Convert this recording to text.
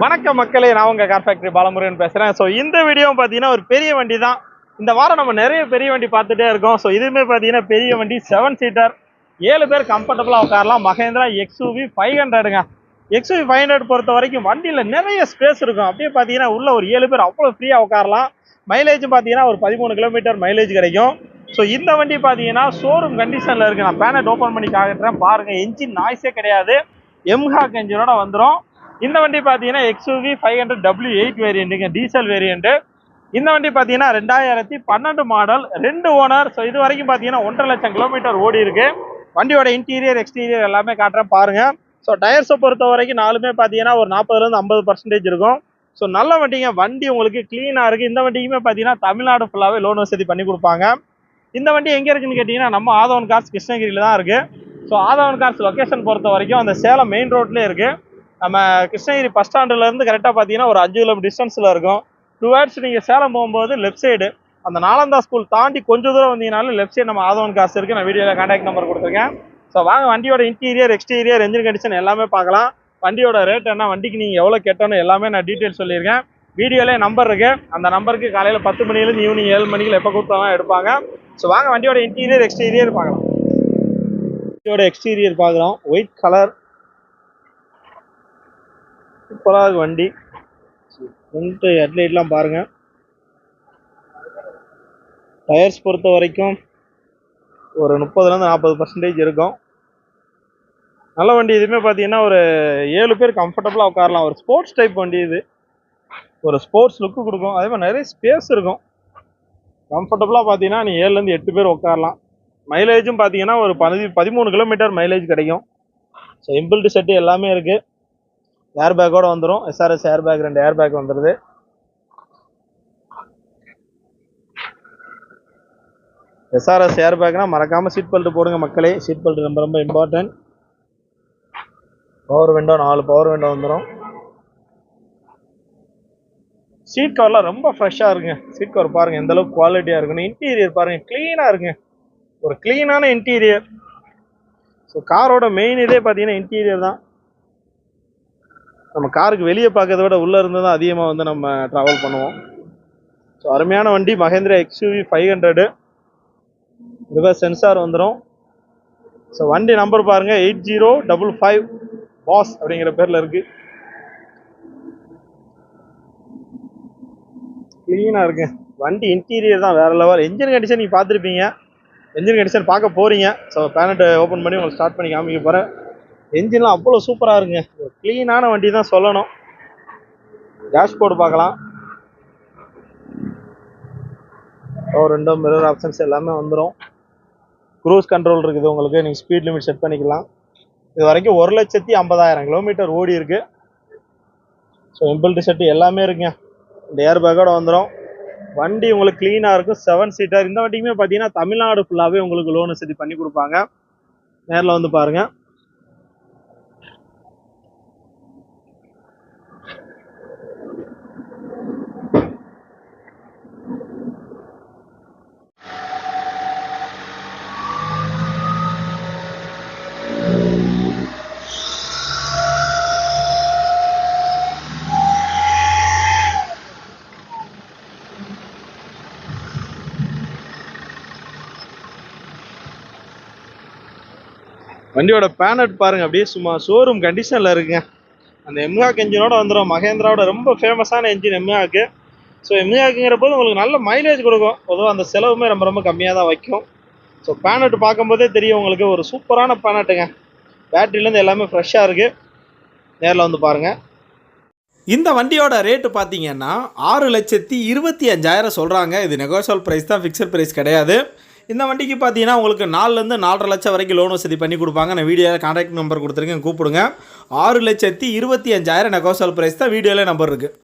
வணக்கம் மக்களே நான் உங்கள் கார் ஃபேக்டரி பாலமுருகன் பேசுகிறேன் ஸோ இந்த வீடியோ பார்த்தீங்கன்னா ஒரு பெரிய வண்டி தான். இந்த வாரம் நம்ம நிறைய பெரிய வண்டி பார்த்துட்டே இருக்கோம். ஸோ இதுவுமே பார்த்தீங்கன்னா பெரிய வண்டி செவன் சீட்டர் ஏழு பேர் கம்ஃபர்டபுளாக உட்காரலாம். மகேந்திரா எக்ஸூவி ஃபைவ் ஹண்ட்ரடுங்க எக்ஸூவி ஃபைவ் ஹண்ட்ரட் பொறுத்த வரைக்கும் வண்டியில் நிறைய ஸ்பேஸ் இருக்கும். அப்படியே பார்த்தீங்கன்னா உள்ள ஒரு ஏழு பேர் அவ்வளோ ஃப்ரீயாக உட்காரலாம். மைலேஜும் பார்த்தீங்கன்னா ஒரு பதிமூணு கிலோமீட்டர் மைலேஜ் கிடைக்கும். ஸோ இந்த வண்டி பார்த்தீங்கன்னா ஷோரூம் கண்டிஷனில் இருக்குது நான் பேனட் ஓப்பன் பண்ணி காட்டுறேன். பாருங்கள் என்ஜின் நாய்ஸே கிடையாது. எம்ஹாக் என்ஜினோட வந்துடும் இந்த வண்டி பார்த்தீங்கன்னா XUV five hundred W eight வேரியண்ட்டுங்க diesel variant இந்த வண்டி பார்த்தீங்கன்னா ரெண்டாயிரத்தி பன்னெண்டு மாடல் ரெண்டு ஓனர் ஸோ இது வரைக்கும் பார்த்தீங்கன்னா ஒன்றரை லட்சம் கிலோமீட்டர் ஓடி இருக்கு. வண்டியோட இன்டீரியர் எக்ஸ்டீரியர் எல்லாமே காட்டுறேன் பாருங்க. ஸோ டயர்ஸை பொறுத்த வரைக்கும் நாலுமே பார்த்தீங்கன்னா ஒரு நாற்பதுலேருந்து ஐம்பது பர்சன்டேஜ் இருக்கும். ஸோ நல்ல வண்டிங்க. வண்டி உங்களுக்கு க்ளீனாக இருக்குது இந்த வண்டிக்குமே பார்த்தீங்கன்னா தமிழ்நாடு ஃபுல்லாகவே லோன் வசதி பண்ணி கொடுப்பாங்க. இந்த வண்டி எங்கே இருக்குன்னு கேட்டிங்கன்னா நம்ம ஆதவன் கார்ஸ் கிருஷ்ணகிரியில் தான் இருக்குது ஸோ ஆதவன் கார்ஸ் லொக்கேஷன் பொறுத்த வரைக்கும் அந்த சேலம் மெயின் ரோட்லேயே இருக்குது நம்ம கிருஷ்ணகிரி பஸ் ஸ்டாண்டுலேருந்து கரெக்டாக பார்த்தீங்கன்னா ஒரு அஞ்சு கிலோமீட்டர் டிஸ்டன்ஸில் இருக்கும். டுவர்ட்ஸ் நீங்கள் சேலம் போகும்போது லெஃப்ட் சைடு அந்த நாலந்தா ஸ்கூல் தாண்டி கொஞ்சம் தூரம் வந்தீங்கனாலும் லெஃப்ட் சைடு நம்ம ஆதவன் காசு இருக்குது நான் வீடியோவில் கான்டாக்ட் நம்பர் கொடுத்துருக்கேன். ஸோ வாங்க வண்டியோட இன்டீரியர் எக்ஸ்டீரியர் என்ஜின் கண்டிஷன் எல்லாமே பார்க்கலாம். வண்டியோட ரேட் என்ன வண்டிக்கு நீங்கள் எவ்வளோ கேட்டோன்னு எல்லாமே நான் டீட்டெயில் சொல்லியிருக்கேன். வீடியோலே நம்பர் இருக்குது அந்த நம்பருக்கு காலையில் பத்து மணிலேருந்து ஈவினிங் ஏழு மணிக்கு எப்போ கூப்பிட்டாலும் எடுப்பாங்க. ஸோ வாங்க வண்டியோட இன்டீரியர் எக்ஸ்டீரியர் பார்க்கலாம். வண்டியோட எக்ஸ்டீரியர் பார்க்குறோம் ஒயிட் கலர் சூப்பராக இருக்கு வண்டி. ஃப்ரண்ட்டு ஹெட்லைட்லாம் பாருங்கள் டயர்ஸ் பொறுத்த வரைக்கும் ஒரு முப்பதுலேருந்து நாற்பது பர்சன்டேஜ் இருக்கும். நல்ல வண்டி இதுவுமே பார்த்தீங்கன்னா ஒரு ஏழு பேர் கம்ஃபர்டபுளாக உட்காரலாம். ஒரு ஸ்போர்ட்ஸ் டைப் வண்டி இது. ஒரு ஸ்போர்ட்ஸ் லுக்கு கொடுக்கும். அதே மாதிரி நிறைய ஸ்பேஸ் இருக்கும். கம்ஃபர்டபுளாக பார்த்தீங்கன்னா நீ ஏழுலேருந்து எட்டு பேர் உட்காரலாம். மைலேஜும் பார்த்தீங்கன்னா ஒரு பதி பதிமூணு கிலோமீட்டர் மைலேஜ் கிடைக்கும். ஸோ இம்பிள்டு செட்டு எல்லாமே இருக்குது ஏர் பேக்கோட வந்துடும் எஸ்ஆர்எஸ் ஏர் பேக் ரெண்டு ஏர் பேக் வந்துடுது எஸ்ஆர்எஸ் ஏர் பேக்னா மறக்காமல் சீட் பெல்ட் போடுங்க மக்களே. சீட் பெல்ட் ரொம்ப ரொம்ப இம்பார்ட்டன்ட் பவர் விண்டோ நாலு பவர் விண்டோ வந்துடும் சீட் கவர்லாம் ரொம்ப ஃப்ரெஷ்ஷாக இருக்குங்க. சீட் கவர் பாருங்கள் எந்தளவுக்கு குவாலிட்டியாக இருக்குன்னு. இன்டீரியர் பாருங்கள் க்ளீனாக இருக்குங்க. ஒரு க்ளீனான இன்டீரியர் ஸோ காரோட மெயின் இதே பார்த்தீங்கன்னா இன்டீரியர் தான். நம்ம காருக்கு வெளியே பார்க்கறத விட உள்ளே இருந்து தான் அதிகமாக வந்து நம்ம ட்ராவல் பண்ணுவோம். ஸோ அருமையான வண்டி. Mahindra XUV five hundred reverse sensor வந்துடும் ஸோ வண்டி நம்பர் பாருங்கள் eight zero double five boss அப்படிங்கிற பேரில் இருக்குது க்ளீனாக இருக்கு. வண்டி இன்டீரியர் தான் வேறு லெவல் என்ஜின் கண்டிஷன் நீங்கள் பார்த்துருப்பீங்க. என்ஜின் கண்டிஷன் பார்க்க போகிறீங்க ஸோ பேனட்டை ஓப்பன் பண்ணி உங்களுக்கு ஸ்டார்ட் பண்ணி காமிக்க போகிறேன் என்ஜின்லாம் அவ்வளோ சூப்பராக இருக்குங்க. ஒரு க்ளீனான வண்டி தான் சொல்லணும். டேஷ்போர்டு பார்க்கலாம். ஓ ரெண்டோ மிரர் ஆப்ஷன்ஸ் எல்லாமே வந்துடும் க்ரூஸ் கண்ட்ரோல் இருக்குது உங்களுக்கு. நீங்கள் ஸ்பீட் லிமிட் செட் பண்ணிக்கலாம். இது வரைக்கும் ஒரு லட்சத்தி ஐம்பதாயிரம் கிலோமீட்டர் ஓடி இருக்கு. ஸோ இம்பிள்டு செட்டு எல்லாமே இருக்குங்க. இந்த ஏர் பேக்கோட வந்துடும் வண்டி உங்களுக்கு க்ளீனாக இருக்கும். செவன் சீட்டர் இந்த வண்டிக்குமே பார்த்தீங்கன்னா தமிழ்நாடு ஃபுல்லாகவே உங்களுக்கு லோன் வசதி பண்ணி கொடுப்பாங்க. நேரில் வந்து பாருங்கள் வண்டியோட பேனட் பாருங்க அப்படியே சும்மா ஷோரூம் கண்டிஷனில் இருக்குங்க. அந்த எம்ஹாக் என்ஜினோட வந்துடும் மகேந்திராவோட ரொம்ப ஃபேமஸான என்ஜின் எம்ஹாக்கு ஸோ எம்ஹாக்குங்கிற போது உங்களுக்கு நல்ல மைலேஜ் கொடுக்கும். பொதுவாக அந்த செலவுமே ரொம்ப ரொம்ப கம்மியாக தான் வைக்கும். ஸோ பேனட் பார்க்கும்போதே தெரியும் உங்களுக்கு ஒரு சூப்பரான பேனட்டுங்க பேட்டரியிலேருந்து எல்லாமே ஃப்ரெஷ்ஷாக இருக்குது நேரில் வந்து பாருங்கள் இந்த வண்டியோட ரேட்டு பார்த்தீங்கன்னா ஆறு லட்சத்தி இருபத்தி அஞ்சாயிரம் சொல்கிறாங்க இது நெகோஷியல் ப்ரைஸ் தான். ஃபிக்ஸட் ப்ரைஸ் கிடையாது. இந்த வண்டிக்கு பார்த்தீங்கன்னா உங்களுக்கு நாலுலேருந்து நாலரை லட்சம் வரைக்கும் லோன் வசதி பண்ணி கொடுப்பாங்க. நான் வீடியோவில் கான்டாக்ட் நம்பர் கொடுத்துருக்கேன் கூப்பிடுங்க. ஆறு லட்சத்தி இருபத்தி அஞ்சாயிரம் நெகோசல் ப்ரைஸ் தான் வீடியோவில் நம்பர் இருக்குது